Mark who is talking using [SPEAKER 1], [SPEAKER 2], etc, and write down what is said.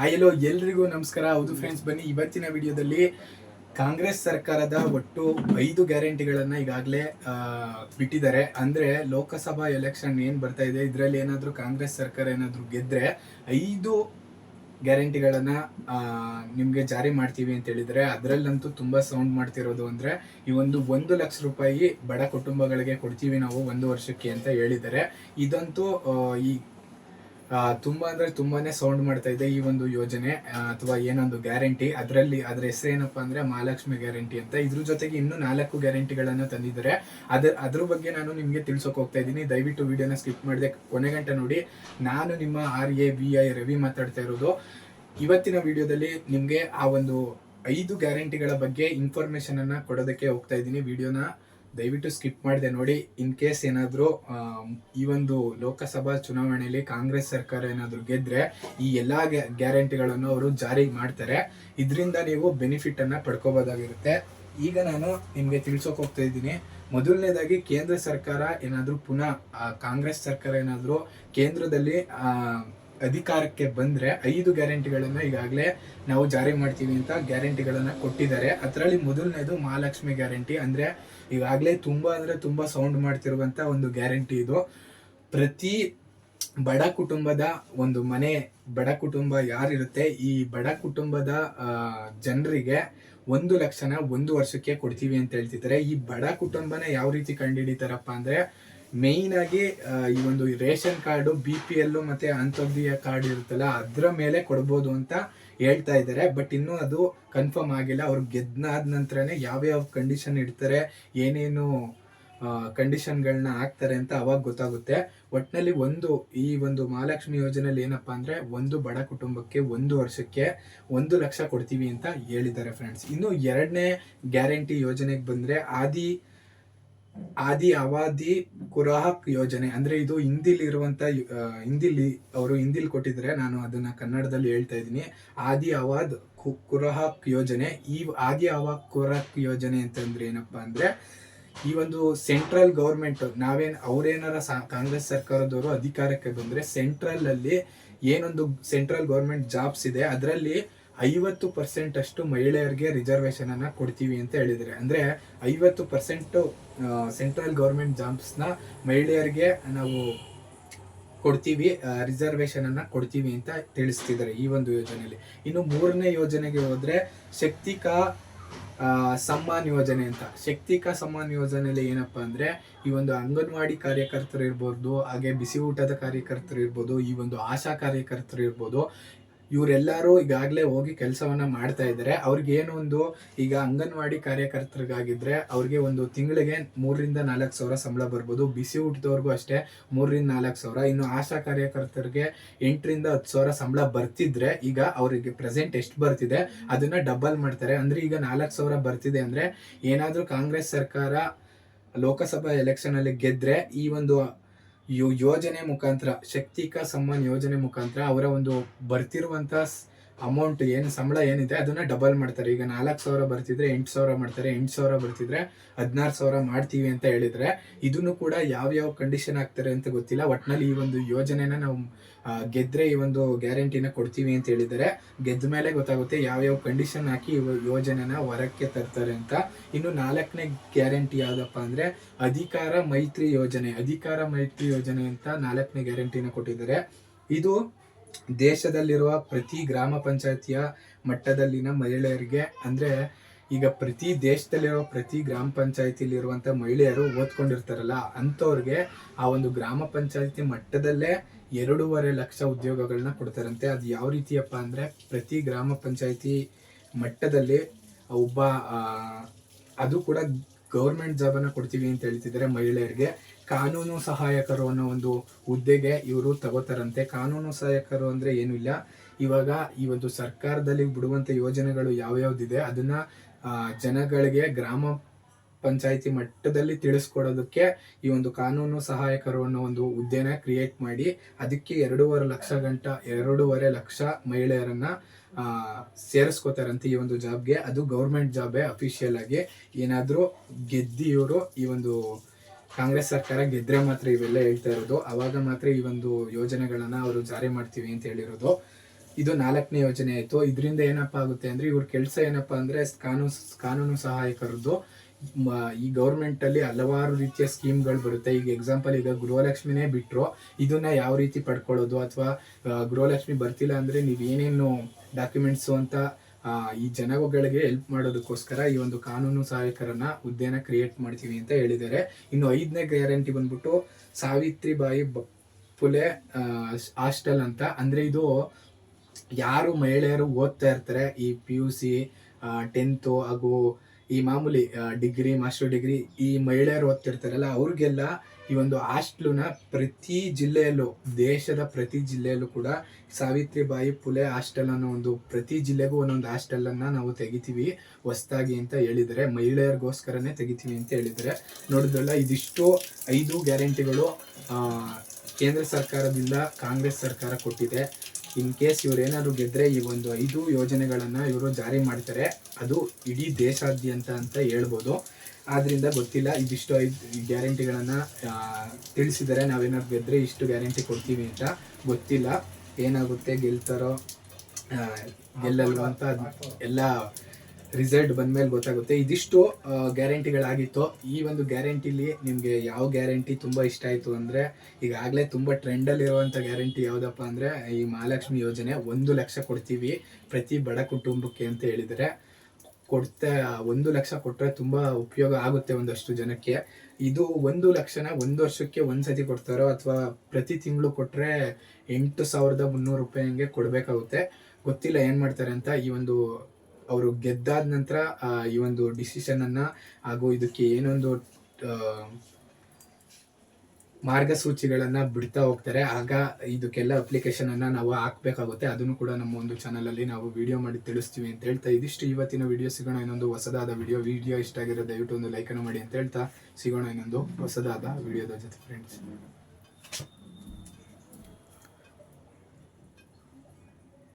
[SPEAKER 1] ಆಯಲೋ ಎಲ್ರಿಗೂ ನಮಸ್ಕಾರ. ಹೌದು ಫ್ರೆಂಡ್ಸ್ ಬನ್ನಿ. ಇವತ್ತಿನ ವಿಡಿಯೋದಲ್ಲಿ ಕಾಂಗ್ರೆಸ್ ಸರ್ಕಾರದ ಒಟ್ಟು ಐದು ಗ್ಯಾರಂಟಿಗಳನ್ನ ಈಗಾಗಲೇ ಬಿಟ್ಟಿದ್ದಾರೆ. ಅಂದ್ರೆ ಲೋಕಸಭಾ ಎಲೆಕ್ಷನ್ ಏನ್ ಬರ್ತಾ ಇದೆ, ಇದರಲ್ಲಿ ಏನಾದರೂ ಕಾಂಗ್ರೆಸ್ ಸರ್ಕಾರ ಏನಾದರೂ ಗೆದ್ರೆ ಐದು ಗ್ಯಾರಂಟಿಗಳನ್ನ ನಿಮಗೆ ಜಾರಿ ಮಾಡ್ತೀವಿ ಅಂತ ಹೇಳಿದ್ರೆ, ಅದರಲ್ಲಂತೂ ತುಂಬಾ ಸೌಂಡ್ ಮಾಡ್ತಿರೋದು ಅಂದ್ರೆ ಈ ಒಂದು ಒಂದು ಲಕ್ಷ ರೂಪಾಯಿ ಬಡ ಕುಟುಂಬಗಳಿಗೆ ಕೊಡ್ತೀವಿ ನಾವು ಒಂದು ವರ್ಷಕ್ಕೆ ಅಂತ ಹೇಳಿದ್ದಾರೆ. ಇದಂತೂ ಈ ತುಂಬಾ ಅಂದ್ರೆ ತುಂಬಾನೇ ಸೌಂಡ್ ಮಾಡ್ತಾ ಇದೆ ಈ ಒಂದು ಯೋಜನೆ ಅಥವಾ ಏನೊಂದು ಗ್ಯಾರಂಟಿ ಅದರಲ್ಲಿ ಅದ್ರ ಹೆಸರು ಏನಪ್ಪಾ ಅಂದ್ರೆ ಮಹಾಲಕ್ಷ್ಮಿ ಗ್ಯಾರಂಟಿ ಅಂತ. ಇದ್ರ ಜೊತೆಗೆ ಇನ್ನೂ ನಾಲ್ಕು ಗ್ಯಾರಂಟಿಗಳನ್ನ ತಂದಿದ್ದಾರೆ. ಅದ್ರ ಅದ್ರ ಬಗ್ಗೆ ನಾನು ನಿಮ್ಗೆ ತಿಳ್ಸೋಕೆ ಹೋಗ್ತಾ ಇದ್ದೀನಿ. ದಯವಿಟ್ಟು ವಿಡಿಯೋನ ಸ್ಕಿಪ್ ಮಾಡದೆ ಕೊನೆ ಗಂಟೆ ನೋಡಿ. ನಾನು ನಿಮ್ಮ R A V I Ravi ಮಾತಾಡ್ತಾ ಇರೋದು. ಇವತ್ತಿನ ವಿಡಿಯೋದಲ್ಲಿ ನಿಮ್ಗೆ ಆ ಒಂದು ಐದು ಗ್ಯಾರಂಟಿಗಳ ಬಗ್ಗೆ ಇನ್ಫಾರ್ಮೇಶನ್ ಅನ್ನ ಕೊಡೋದಕ್ಕೆ ಹೋಗ್ತಾ ಇದ್ದೀನಿ. ವಿಡಿಯೋನ ದಯವಿಟ್ಟು ಸ್ಕಿಪ್ ಮಾಡಿದೆ ನೋಡಿ ಇನ್ ಕೇಸ್ ಏನಾದರೂ ಈ ಒಂದು ಲೋಕಸಭಾ ಚುನಾವಣೆಯಲ್ಲಿ ಕಾಂಗ್ರೆಸ್ ಸರ್ಕಾರ ಏನಾದರೂ ಗೆದ್ದರೆ ಈ ಎಲ್ಲಾ ಗ್ಯಾರಂಟಿಗಳನ್ನು ಅವರು ಜಾರಿ ಮಾಡ್ತಾರೆ. ಇದರಿಂದ ನೀವು ಬೆನಿಫಿಟ್ ಅನ್ನ ಪಡ್ಕೋಬೋದಾಗಿರುತ್ತೆ. ಈಗ ನಾನು ನಿಮಗೆ ತಿಳ್ಸೋಕೆ ಹೋಗ್ತಾ ಇದ್ದೀನಿ. ಮೊದಲನೇದಾಗಿ ಕೇಂದ್ರ ಸರ್ಕಾರ ಏನಾದರೂ ಪುನಃ ಕಾಂಗ್ರೆಸ್ ಸರ್ಕಾರ ಏನಾದರೂ ಕೇಂದ್ರದಲ್ಲಿ ಅಧಿಕಾರಕ್ಕೆ ಬಂದ್ರೆ ಐದು ಗ್ಯಾರಂಟಿಗಳನ್ನ ಈಗಾಗಲೇ ನಾವು ಜಾರಿ ಮಾಡ್ತೀವಿ ಅಂತ ಗ್ಯಾರಂಟಿಗಳನ್ನ ಕೊಟ್ಟಿದ್ದಾರೆ. ಅದರಲ್ಲಿ ಮೊದಲನೇದು ಮಹಾಲಕ್ಷ್ಮಿ ಗ್ಯಾರಂಟಿ. ಅಂದ್ರೆ ಈಗಾಗಲೇ ತುಂಬಾ ಅಂದ್ರೆ ತುಂಬಾ ಸೌಂಡ್ ಮಾಡ್ತಿರುವಂತ ಒಂದು ಗ್ಯಾರಂಟಿ ಇದು. ಪ್ರತಿ ಬಡ ಕುಟುಂಬದ ಒಂದು ಮನೆ, ಬಡ ಕುಟುಂಬ ಯಾರಿರುತ್ತೆ, ಈ ಬಡ ಕುಟುಂಬದ ಜನರಿಗೆ ಒಂದು ಲಕ್ಷನ ಒಂದು ವರ್ಷಕ್ಕೆ ಕೊಡ್ತೀವಿ ಅಂತ ಹೇಳ್ತಿದ್ದಾರೆ. ಈ ಬಡ ಕುಟುಂಬನ ಯಾವ ರೀತಿ ಕಂಡುಹಿಡಿತಾರಪ್ಪ ಅಂದ್ರೆ ಮೇಯ್ನ್ ಆಗಿ ಈ ಒಂದು ರೇಷನ್ ಕಾರ್ಡು, ಬಿ ಪಿ ಎಲ್ಲು ಮತ್ತೆ ಅಂತ್ಯೋದಯ ಕಾರ್ಡ್ ಇರುತ್ತಲ್ಲ, ಅದರ ಮೇಲೆ ಕೊಡ್ಬೋದು ಅಂತ ಹೇಳ್ತಾ ಇದ್ದಾರೆ. ಬಟ್ ಇನ್ನೂ ಅದು ಕನ್ಫರ್ಮ್ ಆಗಿಲ್ಲ. ಅವ್ರು ಗೆದ್ನಾದ ನಂತರನೇ ಯಾವ್ಯಾವ ಕಂಡೀಷನ್ ಇಡ್ತಾರೆ, ಏನೇನು ಕಂಡೀಷನ್ಗಳನ್ನ ಹಾಕ್ತಾರೆ ಅಂತ ಅವಾಗ ಗೊತ್ತಾಗುತ್ತೆ. ಒಟ್ಟಿನಲ್ಲಿ ಒಂದು, ಈ ಒಂದು ಮಹಾಲಕ್ಷ್ಮಿ ಯೋಜನೆಯಲ್ಲಿ ಏನಪ್ಪಾ ಅಂದ್ರೆ, ಒಂದು ಬಡ ಕುಟುಂಬಕ್ಕೆ ಒಂದು ವರ್ಷಕ್ಕೆ ಒಂದು ಲಕ್ಷ ಕೊಡ್ತೀವಿ ಅಂತ ಹೇಳಿದ್ದಾರೆ ಫ್ರೆಂಡ್ಸ್ ಇನ್ನು ಎರಡನೇ ಗ್ಯಾರಂಟಿ ಯೋಜನೆಗೆ ಬಂದ್ರೆ, ಆದಿ ಆದಿ ಅವಾದಿ ಕುರಾಹಕ್ ಯೋಜನೆ ಅಂದ್ರೆ ಇದು ಹಿಂದಿಲಿ ಇರುವಂತ ಆ, ಹಿಂದಿಲಿ ಅವರು ಹಿಂದಿಲಿ ಕೊಟ್ಟಿದ್ರೆ ನಾನು ಅದನ್ನ ಕನ್ನಡದಲ್ಲಿ ಹೇಳ್ತಾ ಇದ್ದೀನಿ. ಆದಿ ಅವಾದ್ ಕುರಹಕ್ ಯೋಜನೆ. ಈ ಆದಿ ಅವಾದ್ ಕುರಹಕ್ ಯೋಜನೆ ಅಂತಂದ್ರೆ ಏನಪ್ಪಾ ಅಂದ್ರೆ ಈ ಒಂದು ಸೆಂಟ್ರಲ್ ಗೌರ್ಮೆಂಟ್ ನಾವೇನ್ ಅವ್ರೇನಾರ ಕಾಂಗ್ರೆಸ್ ಸರ್ಕಾರದವರು ಅಧಿಕಾರಕ್ಕೆ ಬಂದ್ರೆ ಸೆಂಟ್ರಲ್ ಅಲ್ಲಿ ಏನೊಂದು ಸೆಂಟ್ರಲ್ ಗೌರ್ಮೆಂಟ್ ಜಾಬ್ಸ್ ಇದೆ. ಅದರಲ್ಲಿ ಐವತ್ತು ಪರ್ಸೆಂಟ್ ಅಷ್ಟು ಮಹಿಳೆಯರಿಗೆ ರಿಸರ್ವೇಶನ್ ಅನ್ನ ಕೊಡ್ತೀವಿ ಅಂತ ಹೇಳಿದ್ರೆ. ಅಂದ್ರೆ ಐವತ್ತು ಪರ್ಸೆಂಟ್ ಸೆಂಟ್ರಲ್ ಗೌರ್ಮೆಂಟ್ ಜಾಬ್ಸ್ನ ಮಹಿಳೆಯರಿಗೆ ನಾವು ಕೊಡ್ತೀವಿ ರಿಸರ್ವೇಶನ್ ಅನ್ನ ಕೊಡ್ತೀವಿ ಅಂತ ತಿಳಿಸ್ತಿದ್ದಾರೆ ಈ ಒಂದು ಯೋಜನೆಯಲ್ಲಿ. ಇನ್ನು ಮೂರನೇ ಯೋಜನೆಗೆ ಹೋದ್ರೆ ಶಕ್ತಿಕಾ ಸಮ್ಮಾನ್ ಯೋಜನೆ ಅಂತ. ಶಕ್ತಿಕಾ ಸಮ್ಮಾನ್ ಯೋಜನೆಯಲ್ಲಿ ಏನಪ್ಪಾ ಅಂದ್ರೆ ಈ ಒಂದು ಅಂಗನವಾಡಿ ಕಾರ್ಯಕರ್ತರು ಇರ್ಬೋದು, ಹಾಗೆ ಬಿಸಿ ಊಟದ ಕಾರ್ಯಕರ್ತರು ಇರ್ಬೋದು, ಈ ಒಂದು ಆಶಾ ಕಾರ್ಯಕರ್ತರು ಇರ್ಬೋದು ಇವರೆಲ್ಲರೂ ಈಗಾಗಲೇ ಹೋಗಿ ಕೆಲಸವನ್ನ ಮಾಡ್ತಾ ಇದ್ದಾರೆ. ಅವ್ರಿಗೆ ಒಂದು ಈಗ ಅಂಗನವಾಡಿ ಕಾರ್ಯಕರ್ತರಿಗಾಗಿದ್ರೆ ಅವ್ರಿಗೆ ಒಂದು ತಿಂಗಳಿಗೆ ಮೂರರಿಂದ ನಾಲ್ಕು ಸಾವಿರ ಸಂಬಳ ಬರ್ಬೋದು. ಬಿಸಿ ಊಟದವ್ರಿಗೂ ಅಷ್ಟೇ ಮೂರರಿಂದ ನಾಲ್ಕು ಸಾವಿರ. ಇನ್ನು ಆಶಾ ಕಾರ್ಯಕರ್ತರಿಗೆ ಎಂಟರಿಂದ ಹತ್ತು ಸಾವಿರ ಸಂಬಳ ಬರ್ತಿದ್ರೆ ಈಗ ಅವರಿಗೆ ಪ್ರೆಸೆಂಟ್ ಎಷ್ಟು ಬರ್ತಿದೆ ಅದನ್ನ ಡಬಲ್ ಮಾಡ್ತಾರೆ. ಅಂದ್ರೆ ಈಗ ನಾಲ್ಕು ಸಾವಿರ ಬರ್ತಿದೆ ಅಂದ್ರೆ ಏನಾದರೂ ಕಾಂಗ್ರೆಸ್ ಸರ್ಕಾರ ಲೋಕಸಭಾ ಎಲೆಕ್ಷನ್ ಅಲ್ಲಿ ಗೆದ್ರೆ ಈ ಒಂದು ಯೋ- ಯೋಜನೆ ಮುಖಾಂತರ ಶಕ್ತಿಕ ಸಮ್ಮಾನ್ ಯೋಜನೆ ಮುಖಾಂತರ ಅವರ ಒಂದು ಬರ್ತಿರುವಂತ ಅಮೌಂಟ್ ಏನು ಸಂಬಳ ಏನಿದೆ ಅದನ್ನ ಡಬಲ್ ಮಾಡ್ತಾರೆ. ಈಗ ನಾಲ್ಕು ಸಾವಿರ ಬರ್ತಿದ್ರೆ ಎಂಟು ಸಾವಿರ ಮಾಡ್ತಾರೆ, ಎಂಟು ಸಾವಿರ ಬರ್ತಿದ್ರೆ ಹದಿನಾರು ಸಾವಿರ ಮಾಡ್ತೀವಿ ಅಂತ ಹೇಳಿದ್ರೆ ಇದನ್ನು ಕೂಡ ಯಾವ ಯಾವ ಕಂಡೀಷನ್ ಆಗ್ತಾರೆ ಅಂತ ಗೊತ್ತಿಲ್ಲ. ಒಟ್ನಲ್ಲಿ ಈ ಒಂದು ಯೋಜನೆನ ನಾವು ಗೆದ್ರೆ ಈ ಒಂದು ಗ್ಯಾರಂಟಿನ ಕೊಡ್ತೀವಿ ಅಂತ ಹೇಳಿದರೆ ಗೆದ್ದ ಮೇಲೆ ಗೊತ್ತಾಗುತ್ತೆ ಯಾವ್ಯಾವ ಕಂಡೀಷನ್ ಹಾಕಿ ಯೋಜನೆನ ಹೊರಕ್ಕೆ ತರ್ತಾರೆ ಅಂತ. ಇನ್ನು ನಾಲ್ಕನೇ ಗ್ಯಾರಂಟಿ ಯಾವ್ದಪ್ಪ ಅಂದ್ರೆ ಅಧಿಕಾರ ಮೈತ್ರಿ ಯೋಜನೆ, ಅಧಿಕಾರ ಮೈತ್ರಿ ಯೋಜನೆ ಅಂತ ನಾಲ್ಕನೇ ಗ್ಯಾರಂಟಿನ ಕೊಟ್ಟಿದ್ದಾರೆ. ಇದು ದೇಶದಲ್ಲಿರುವ ಪ್ರತಿ ಗ್ರಾಮ ಪಂಚಾಯತಿಯ ಮಟ್ಟದಲ್ಲಿನ ಮಹಿಳೆಯರಿಗೆ, ಅಂದ್ರೆ ಈಗ ಪ್ರತಿ ದೇಶದಲ್ಲಿರುವ ಪ್ರತಿ ಗ್ರಾಮ ಪಂಚಾಯತಿಲಿರುವಂತ ಮಹಿಳೆಯರು ಓದ್ಕೊಂಡಿರ್ತಾರಲ್ಲ, ಅಂಥವ್ರಿಗೆ ಆ ಒಂದು ಗ್ರಾಮ ಪಂಚಾಯತಿ ಮಟ್ಟದಲ್ಲೇ ಎರಡೂವರೆ ಲಕ್ಷ ಉದ್ಯೋಗಗಳನ್ನ ಕೊಡ್ತಾರಂತೆ. ಅದು ಯಾವ ರೀತಿಯಪ್ಪ ಅಂದ್ರೆ ಪ್ರತಿ ಗ್ರಾಮ ಪಂಚಾಯತಿ ಮಟ್ಟದಲ್ಲಿ ಒಬ್ಬ ಅದು ಕೂಡ ಗೌರ್ಮೆಂಟ್ ಜಾಬನ್ನು ಕೊಡ್ತೀವಿ ಅಂತ ಹೇಳ್ತಿದ್ದಾರೆ ಮಹಿಳೆಯರಿಗೆ. ಕಾನೂನು ಸಹಾಯಕರು ಅನ್ನೋ ಒಂದು ಹುದ್ದೆಗೆ ಇವರು ತಗೋತಾರಂತೆ. ಕಾನೂನು ಸಹಾಯಕರು ಅಂದ್ರೆ ಏನು ಇಲ್ಲ. ಇವಾಗ ಈ ಒಂದು ಸರ್ಕಾರದಲ್ಲಿ ಬಿಡುವಂತ ಯೋಜನೆಗಳು ಯಾವ್ಯಾವ್ದಿದೆ, ಅದನ್ನ ಜನಗಳಿಗೆ ಗ್ರಾಮ ಪಂಚಾಯಿತಿ ಮಟ್ಟದಲ್ಲಿ ತಿಳಿಸ್ಕೊಡೋದಕ್ಕೆ ಈ ಒಂದು ಕಾನೂನು ಸಹಾಯಕರು ಅನ್ನೋ ಒಂದು ಹುದ್ದೆನ ಕ್ರಿಯೇಟ್ ಮಾಡಿ, ಅದಕ್ಕೆ ಎರಡೂವರೆ ಲಕ್ಷ ಗಂಟ, ಎರಡೂವರೆ ಲಕ್ಷ ಮಹಿಳೆಯರನ್ನ ಸೇರಿಸ್ಕೋತಾರಂತೆ ಈ ಒಂದು ಜಾಬ್ಗೆ. ಅದು ಗೌರ್ಮೆಂಟ್ ಜಾಬೇ ಅಫಿಷಿಯಲ್ ಆಗಿ. ಏನಾದರೂ ಗೆದ್ದಿ ಇವರು ಈ ಒಂದು ಕಾಂಗ್ರೆಸ್ ಸರ್ಕಾರ ಗೆದ್ರೆ ಮಾತ್ರ ಇವೆಲ್ಲ ಹೇಳ್ತಾ ಇರೋದು. ಅವಾಗ ಮಾತ್ರ ಈ ಒಂದು ಯೋಜನೆಗಳನ್ನ ಅವರು ಜಾರಿ ಮಾಡ್ತೀವಿ ಅಂತ ಹೇಳಿರೋದು. ಇದು ನಾಲ್ಕನೇ ಯೋಜನೆ ಆಯ್ತು. ಇದರಿಂದ ಏನಪ್ಪಾ ಆಗುತ್ತೆ ಅಂದ್ರೆ ಇವ್ರ ಕೆಲಸ ಏನಪ್ಪಾ ಅಂದ್ರೆ ಕಾನೂನು ಕಾನೂನು ಸಹಾಯಕರದ್ದು. ಈ ಗೌರ್ಮೆಂಟ್ ಅಲ್ಲಿ ಹಲವಾರು ರೀತಿಯ ಸ್ಕೀಮ್ಗಳು ಬರುತ್ತೆ. ಈಗ ಎಕ್ಸಾಂಪಲ್ ಈಗ ಗೃಹಲಕ್ಷ್ಮಿನೇ ಬಿಟ್ಟರು ಇದನ್ನ ಯಾವ ರೀತಿ ಪಡ್ಕೊಳ್ಳೋದು? ಅಥವಾ ಗೃಹಲಕ್ಷ್ಮಿ ಬರ್ತಿಲ್ಲ ಅಂದ್ರೆ ನೀವು ಏನೇನು ಡಾಕ್ಯುಮೆಂಟ್ಸ್ ಅಂತ ಈ ಜನಗಳಿಗೆ ಹೆಲ್ಪ್ ಮಾಡೋದಕ್ಕೋಸ್ಕರ ಈ ಒಂದು ಕಾನೂನು ಸಹಾಯಕರನ್ನ ಹುದ್ದೆನ ಕ್ರಿಯೇಟ್ ಮಾಡ್ತೀವಿ ಅಂತ ಹೇಳಿದ್ದಾರೆ. ಇನ್ನು ಐದನೇ ಗ್ಯಾರಂಟಿ ಬಂದ್ಬಿಟ್ಟು ಸಾವಿತ್ರಿಬಾಯಿ ಪುಲೆ ಹಾಸ್ಟೆಲ್ ಅಂತ. ಅಂದ್ರೆ ಇದು ಯಾರು ಮಹಿಳೆಯರು ಓದ್ತಾ ಇರ್ತಾರೆ, ಈ ಪಿ ಯು ಸಿ ಟೆಂತು ಹಾಗೂ ಈ ಮಾಮೂಲಿ ಡಿಗ್ರಿ ಮಾಸ್ಟರ್ ಡಿಗ್ರಿ ಈ ಮಹಿಳೆಯರು ಓದ್ತಿರ್ತಾರಲ್ಲ, ಅವ್ರಿಗೆಲ್ಲ ಈ ಒಂದು ಹಾಸ್ಟ್ಲುನ ಪ್ರತಿ ಜಿಲ್ಲೆಯಲ್ಲೂ, ದೇಶದ ಪ್ರತಿ ಜಿಲ್ಲೆಯಲ್ಲೂ ಕೂಡ ಸಾವಿತ್ರಿಬಾಯಿ ಪುಲೆ ಹಾಸ್ಟೆಲ್ ಅನ್ನೋ ಒಂದು ಪ್ರತಿ ಜಿಲ್ಲೆಗೂ ಒಂದೊಂದು ಹಾಸ್ಟೆಲ್ ಅನ್ನ ನಾವು ತೆಗಿತೀವಿ. ಹೊಸ್ದಾಗಿ ಅಂತ ಹೇಳಿದರೆ, ಮಹಿಳೆಯರಿಗೋಸ್ಕರನೇ ತೆಗಿತೀವಿ ಅಂತ ಹೇಳಿದರೆ. ನೋಡಿದ್ರಲ್ಲ, ಇದಿಷ್ಟು ಐದು ಗ್ಯಾರಂಟಿಗಳು ಕೇಂದ್ರ ಸರ್ಕಾರದಿಂದ ಕಾಂಗ್ರೆಸ್ ಸರ್ಕಾರ ಕೊಟ್ಟಿದೆ. ಇನ್ ಕೇಸ್ ಇವ್ರು ಏನಾದ್ರು ಗೆದ್ರೆ ಈ ಒಂದು ಐದು ಯೋಜನೆಗಳನ್ನ ಇವರು ಜಾರಿ ಮಾಡ್ತಾರೆ, ಅದು ಇಡೀ ದೇಶಾದ್ಯಂತ ಅಂತ ಹೇಳ್ಬೋದು. ಆದ್ರಿಂದ ಗೊತ್ತಿಲ್ಲ. ಇದಿಷ್ಟು ಐದು ಗ್ಯಾರಂಟಿಗಳನ್ನ ತಿಳಿಸಿದರೆ ನಾವೇನಾದ್ರು ಗೆದ್ರೆ ಇಷ್ಟು ಗ್ಯಾರಂಟಿ ಕೊಡ್ತೀವಿ ಅಂತ ಗೊತ್ತಿಲ್ಲ. ಏನಾಗುತ್ತೆ ಗೆಲ್ತಾರೋ ಗೆಲ್ಲಲ್ವ ಅಂತ ಎಲ್ಲ ರಿಸಲ್ಟ್ ಬಂದಮೇಲೆ ಗೊತ್ತಾಗುತ್ತೆ. ಇದಿಷ್ಟು ಗ್ಯಾರಂಟಿಗಳಾಗಿತ್ತು. ಈ ಒಂದು ಗ್ಯಾರಂಟಿಲಿ ನಿಮಗೆ ಯಾವ ಗ್ಯಾರಂಟಿ ತುಂಬಾ ಇಷ್ಟ ಆಯ್ತು ಅಂದ್ರೆ, ಈಗಾಗಲೇ ತುಂಬಾ ಟ್ರೆಂಡ್ ಅಲ್ಲಿ ಇರುವಂತ ಗ್ಯಾರಂಟಿ ಯಾವುದಪ್ಪ ಅಂದ್ರೆ, ಈ ಮಹಾಲಕ್ಷ್ಮಿ ಯೋಜನೆ ಒಂದು ಲಕ್ಷ ಕೊಡ್ತೀವಿ ಪ್ರತಿ ಬಡ ಕುಟುಂಬಕ್ಕೆ ಅಂತ ಹೇಳಿದರೆ. ಕೊಡ್ತಾ, ಒಂದು ಲಕ್ಷ ಕೊಟ್ಟರೆ ತುಂಬಾ ಉಪಯೋಗ ಆಗುತ್ತೆ ಒಂದಷ್ಟು ಜನಕ್ಕೆ. ಇದು ಒಂದು ಲಕ್ಷನ ಒಂದು ವರ್ಷಕ್ಕೆ ಒಂದ್ಸತಿ ಕೊಡ್ತಾರೋ ಅಥವಾ ಪ್ರತಿ ತಿಂಗಳು ಕೊಟ್ರೆ ಎಂಟು ಸಾವಿರದ ಮುನ್ನೂರು ರೂಪಾಯಿ ಹಂಗೆ ಕೊಡ್ಬೇಕಾಗುತ್ತೆ. ಗೊತ್ತಿಲ್ಲ ಏನು ಮಾಡ್ತಾರೆ ಅಂತ ಈ ಒಂದು ಅವರು ಗೆದ್ದಾದ ನಂತರ ಈ ಒಂದು ಡಿಸಿಷನ್ ಅನ್ನ ಹಾಗೂ ಇದಕ್ಕೆ ಏನೊಂದು ಮಾರ್ಗಸೂಚಿಗಳನ್ನ ಬಿಡ್ತಾ ಹೋಗ್ತಾರೆ. ಆಗ ಇದಕ್ಕೆಲ್ಲ ಅಪ್ಲಿಕೇಶನ್ ಅನ್ನ ನಾವು ಹಾಕ್ಬೇಕಾಗುತ್ತೆ. ಅದನ್ನು ಕೂಡ ನಮ್ಮ ಒಂದು ಚಾನಲ್ ಅಲ್ಲಿ ನಾವು ವಿಡಿಯೋ ಮಾಡಿ ತಿಳಿಸ್ತೀವಿ ಅಂತ ಹೇಳ್ತಾ ಇದಿಷ್ಟು. ಇವತ್ತಿನ ವಿಡಿಯೋ ಸಿಗೋಣ ಇನ್ನೊಂದು ಹೊಸದಾದ ವಿಡಿಯೋ ವಿಡಿಯೋ ಇಷ್ಟ ಆಗಿರೋ ದಯವಿಟ್ಟು ಒಂದು ಲೈಕ್ ಅನ್ನು ಮಾಡಿ ಅಂತ ಹೇಳ್ತಾ ಸಿಗೋಣ ಇನ್ನೊಂದು ಹೊಸದಾದ ವಿಡಿಯೋದ ಜೊತೆ ಫ್ರೆಂಡ್ಸ್